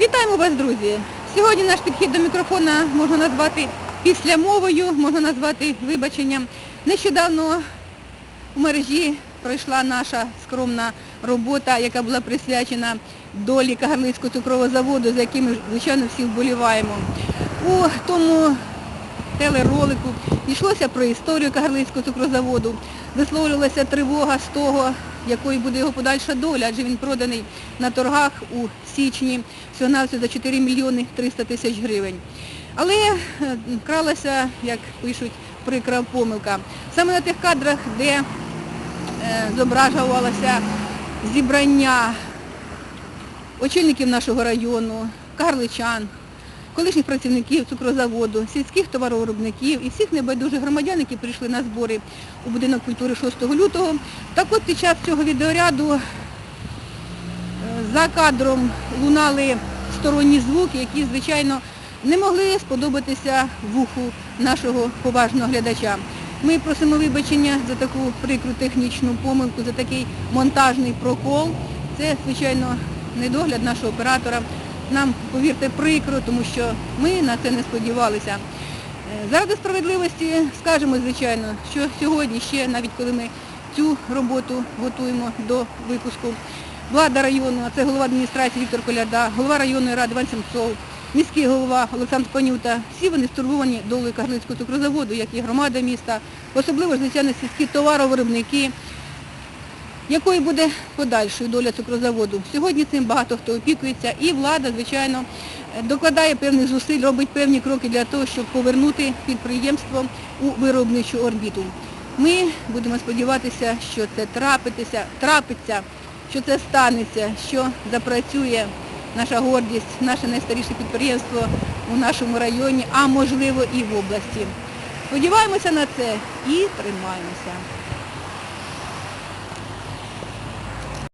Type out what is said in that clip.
Вітаємо вас, друзі! Сьогодні наш підхід до мікрофона можна назвати післямовою, можна назвати вибаченням. Нещодавно у мережі пройшла наша скромна робота, яка була присвячена долі Кагарлицького цукрового заводу, за яким ми, звичайно, всі вболіваємо. У тому телеролику йшлося про історію Кагарлицького цукрозаводу, висловлювалася тривога з того, якою буде його подальша доля, адже він проданий на торгах у січні всього-навсього за 4 мільйони 300 тисяч гривень. Але е, кралася, як пишуть, прикра помилка. Саме на тих кадрах, де е, зображувалося зібрання очільників нашого району, карличан, колишніх працівників цукрозаводу, сільських товаровиробників і всіх небайдужих громадян, які прийшли на збори у будинок культури 6 лютого. Так от під час цього відеоряду е, за кадром лунали сторонні звуки, які, звичайно, не могли сподобатися вуху нашого поважного глядача. Ми просимо вибачення за таку прикру технічну помилку, за такий монтажний прокол. Це, звичайно, недогляд нашого оператора. Нам, повірте, прикро, тому що ми на це не сподівалися. Е, Заради справедливості скажемо, звичайно, що сьогодні ще, навіть коли ми цю роботу готуємо до випуску, влада району, а це голова адміністрації Віктор Коляда, голова районної ради Іван Семцов, міський голова Олександр Панюта, всі вони стурбовані долею Карлицького цукрозаводу, як і громада міста, особливо ж, звичайно, сільські товаровиробники, якою буде подальшою доля цукрозаводу. Сьогодні цим багато хто опікується і влада, звичайно, докладає певних зусиль, робить певні кроки для того, щоб повернути підприємство у виробничу орбіту. Ми будемо сподіватися, що це трапитися, трапиться, що це станеться, що запрацює наша гордість, наше найстаріше підприємство у нашому районі, а можливо і в області. Сподіваємося на це і тримаємося.